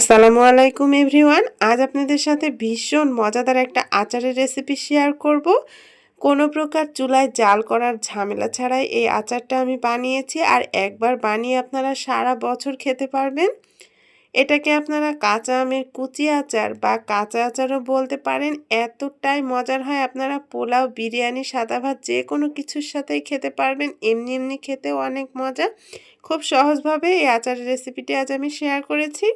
আসসালামু আলাইকুম এভরিওয়ান। আজ আপনাদের সাথে ভীষণ মজাদার একটা আচারের রেসিপি শেয়ার করব। কোনো প্রকার চুলায় জাল করার ঝামেলা ছাড়াই এই আচারটা আমি বানিয়েছি আর একবার বানিয়ে আপনারা সারা বছর খেতে পারবেন। এটাকে আপনারা কাঁচা আমের কুচি আচার বা কাঁচা আচারও বলতে পারেন। এতটাই মজার হয়, আপনারা পোলাও, বিরিয়ানি, সাদা ভাত যে কোনো কিছুর সাথেই খেতে পারবেন। এমনি এমনি খেতেও অনেক মজা। খুব সহজভাবে এই আচারের রেসিপিটি আজ আমি শেয়ার করেছি।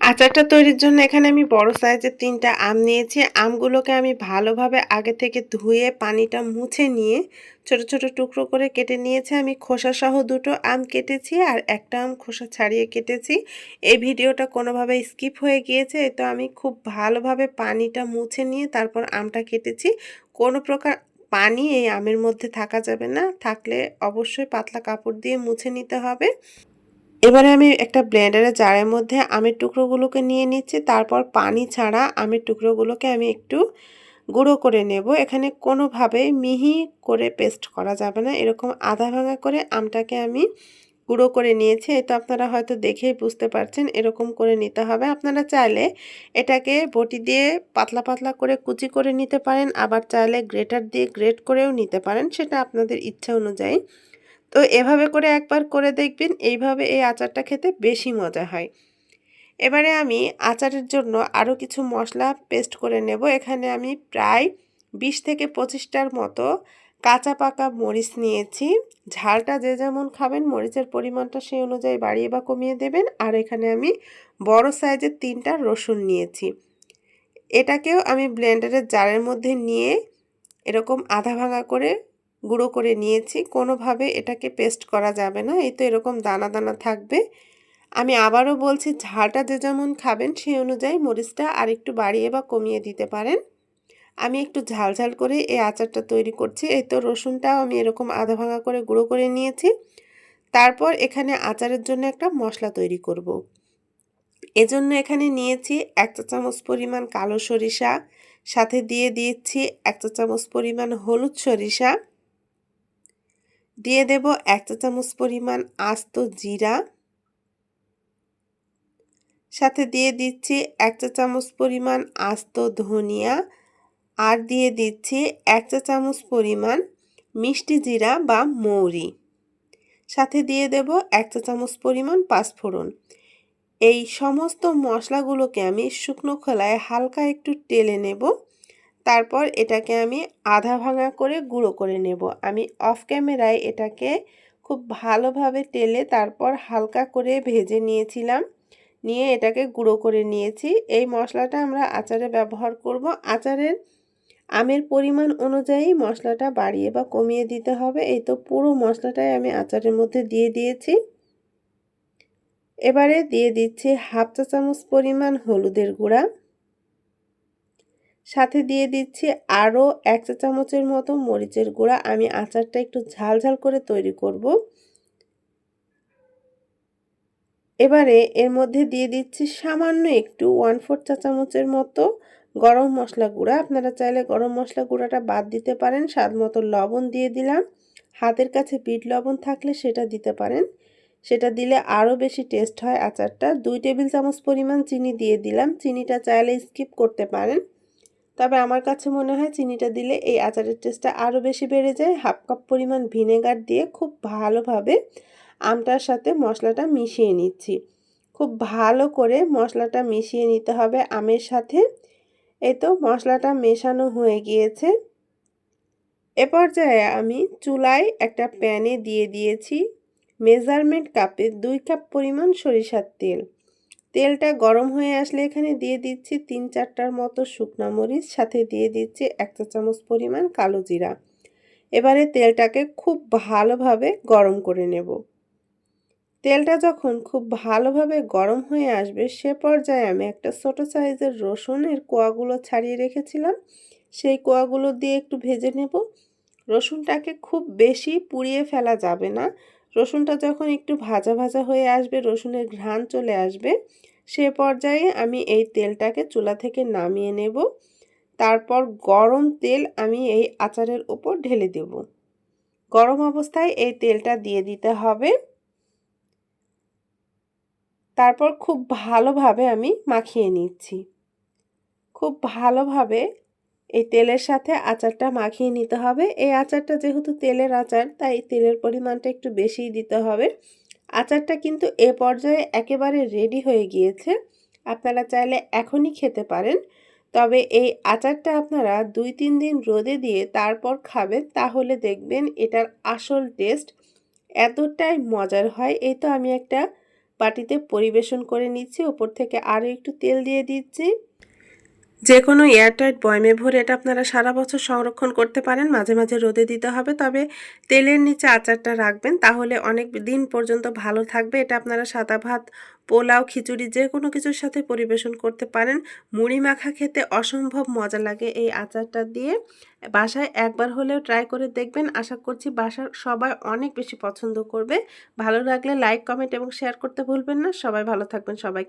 আচারটা তৈরির জন্য এখানে আমি বড় সাইজের তিনটা আম নিয়েছি। আমগুলোকে আমি ভালোভাবে আগে থেকে ধুয়ে, পানিটা মুছে নিয়ে ছোট ছোট টুকরো করে কেটে নিয়েছি। আমি খোসা সহ দুটো আম কেটেছি আর একটা আম খোসা ছাড়িয়ে কেটেছি। এই ভিডিওটা কোনোভাবে স্কিপ হয়ে গিয়েছে তো আমি খুব ভালোভাবে পানিটা মুছে নিয়ে তারপর আমটা কেটেছি। কোনো প্রকার পানি এই আমের মধ্যে থাকা যাবে না। থাকলে অবশ্যই পাতলা কাপড় দিয়ে মুছে নিতে হবে। এবারে আমি একটা ব্লেন্ডারের জারের মধ্যে আমের টুকরোগুলোকে নিয়ে নিচ্ছি। তারপর পানি ছাড়া আমের টুকরোগুলোকে আমি একটু গুঁড়ো করে নেব। এখানে কোনোভাবে মিহি করে পেস্ট করা যাবে না। এরকম আধা ভাঙা করে আমটাকে আমি গুঁড়ো করে নিয়েছি। এটা আপনারা হয়তো দেখেই বুঝতে পারছেন, এরকম করে নিতে হবে। আপনারা চাইলে এটাকে বটি দিয়ে পাতলা পাতলা করে কুচি করে নিতে পারেন, আবার চাইলে গ্রেটার দিয়ে গ্রেট করেও নিতে পারেন। সেটা আপনাদের ইচ্ছা অনুযায়ী তো এভাবে করে একবার করে দেখবেন, এইভাবে এই আচারটা খেতে বেশি মজা হয়। এবারে আমি আচারের জন্য আরও কিছু মশলা পেস্ট করে নেব। এখানে আমি প্রায় বিশ থেকে পঁচিশটার মতো কাঁচা পাকা মরিচ নিয়েছি। ঝালটা যে যেমন খাবেন, মরিচের পরিমাণটা সেই অনুযায়ী বাড়িয়ে বা কমিয়ে দেবেন। আর এখানে আমি বড় সাইজের তিনটা রসুন নিয়েছি। এটাকেও আমি ব্লেন্ডারের জারের মধ্যে নিয়ে এরকম আধা ভাঙা করে গুঁড়ো করে নিয়েছি। কোনোভাবে এটাকে পেস্ট করা যাবে না। এই তো এরকম দানা দানা থাকবে। আমি আবারও বলছি, ঝালটা যে যেমন খাবেন সেই অনুযায়ী মরিচটা আর একটু বাড়িয়ে বা কমিয়ে দিতে পারেন। আমি একটু ঝাল ঝাল করে এই আচারটা তৈরি করছি। এই তো রসুনটাও আমি এরকম আধা ভাঙা করে গুঁড়ো করে নিয়েছি। তারপর এখানে আচারের জন্য একটা মশলা তৈরি করব। এজন্য এখানে নিয়েছি এক চা চামচ পরিমাণ কালো সরিষা, সাথে দিয়ে দিয়েছি এক চা চামচ পরিমাণ হলুদ সরিষা। দিয়ে দেব এক চা চামচ পরিমাণ আস্ত জিরা। সাথে দিয়ে দিচ্ছি এক চা চামচ পরিমাণ আস্ত ধনিয়া। আর দিয়ে দিচ্ছি এক চা চামচ পরিমাণ মিষ্টি জিরা বা মৌরি। সাথে দিয়ে দেব এক চা চামচ পরিমাণ পাঁচফোড়ন। এই সমস্ত মশলাগুলোকে আমি শুকনো খোলায় হালকা একটু টেলে নেব। তারপর এটাকে আমি আধা ভাঙা করে গুঁড়ো করে নেব। আমি অফ ক্যামেরায় এটাকে খুব ভালোভাবে টেলে তারপর হালকা করে ভেজে নিয়েছিলাম। নিয়ে এটাকে গুঁড়ো করে নিয়েছি। এই মশলাটা আমরা আচারে ব্যবহার করব। আচারের আমের পরিমাণ অনুযায়ী মশলাটা বাড়িয়ে বা কমিয়ে দিতে হবে। এই তো পুরো মশলাটাই আমি আচারের মধ্যে দিয়ে দিয়েছি। এবারে দিয়ে দিচ্ছি হাফ চা চামচ পরিমাণ হলুদের গুঁড়া। সাথে দিয়ে দিচ্ছি আরও এক চা চামচের মতো মরিচের গুঁড়া। আমি আচারটা একটু ঝাল ঝাল করে তৈরি করব। এবারে এর মধ্যে দিয়ে দিচ্ছি সামান্য একটু ওয়ান ফোর চা চামচের মতো গরম মশলা গুঁড়া। আপনারা চাইলে গরম মশলা গুঁড়াটা বাদ দিতে পারেন, স্বাদ মতো লবণ দিয়ে দিলাম। হাতের কাছে বিট লবণ থাকলে সেটা দিতে পারেন। সেটা দিলে আরও বেশি টেস্ট হয় আচারটা। দুই টেবিল চামচ পরিমাণ চিনি দিয়ে দিলাম। চিনিটা চাইলে স্কিপ করতে পারেন। তবে আমার কাছে মনে হয় চিনিটা দিলে এই আচারের টেস্টটা আরও বেশি বেড়ে যায়। হাফ কাপ পরিমাণ ভিনেগার দিয়ে খুব ভালোভাবে আমটার সাথে মশলাটা মিশিয়ে নিচ্ছি। খুব ভালো করে মশলাটা মিশিয়ে নিতে হবে আমের সাথে। এই তো মশলাটা মেশানো হয়ে গিয়েছে। এ পর্যায়ে আমি চুলায় একটা প্যানে দিয়ে দিয়েছি মেজারমেন্ট কাপে দুই কাপ পরিমাণ সরিষার তেল। তেলটা গরম হয়ে আসলে এখানে দিয়ে দিচ্ছি তিন চারটার মতো শুকনো মরিচ, সাথে দিয়ে দিচ্ছি এক চা চামচ পরিমাণ কালো জিরা। এবারে তেলটাকে খুব ভালোভাবে গরম করে নেব। তেলটা যখন খুব ভালোভাবে গরম হয়ে আসবে, সে পর্যায়ে আমি একটা ছোটো সাইজের রসুনের কোয়াগুলো ছাড়িয়ে রেখেছিলাম। সেই কোয়াগুলো দিয়ে একটু ভেজে নেব। রসুনটাকে খুব বেশি পুড়িয়ে ফেলা যাবে না। রসুনটা যখন একটু ভাজা ভাজা হয়ে আসবে, রসুনের ঘ্রাণ চলে আসবে, সে পর্যায়ে আমি এই তেলটাকে চুলা থেকে নামিয়ে নেব। তারপর গরম তেল আমি এই আচারের উপর ঢেলে দেব। গরম অবস্থায় এই তেলটা দিয়ে দিতে হবে। তারপর খুব ভালোভাবে আমি মাখিয়ে নিচ্ছি। খুব ভালোভাবে এই তেলের সাথে আচারটা মাখিয়ে নিতে হবে। এই আচারটা যেহেতু তেলের আচার, তাই তেলের পরিমাণটা একটু বেশিই দিতে হবে। আচারটা কিন্তু এ পর্যায়ে একেবারে রেডি হয়ে গিয়েছে। আপনারা চাইলে এখনই খেতে পারেন। তবে এই আচারটা আপনারা দুই তিন দিন রোদে দিয়ে তারপর খাবেন, তাহলে দেখবেন এটার আসল টেস্ট এতটাই মজার হয়। এই তো আমি একটা বাটিতে পরিবেশন করে নিচ্ছি। ওপর থেকে আরও একটু তেল দিয়ে দিচ্ছি। যে কোনো এয়ারটাইট বয়মে ভরে এটা আপনারা সারা বছর সংরক্ষণ করতে পারেন, মাঝে মাঝে রোদে দিতে হবে। তবে তেলের নিচে আচারটা রাখবেন, তাহলে অনেক দিন পর্যন্ত ভালো থাকবে। এটা আপনারা সাদা ভাত, পোলাও, খিচুড়ি যে কোনো কিছুর সাথে পরিবেশন করতে পারেন। মুড়ি মাখা খেতে অসম্ভব মজা লাগে এই আচারটা দিয়ে। বাসায় একবার হলেও ট্রাই করে দেখবেন। আশা করছি বাসার সবাই অনেক বেশি পছন্দ করবে। ভালো লাগলে লাইক, কমেন্ট এবং শেয়ার করতে ভুলবেন না। সবাই ভালো থাকবেন সবাইকে।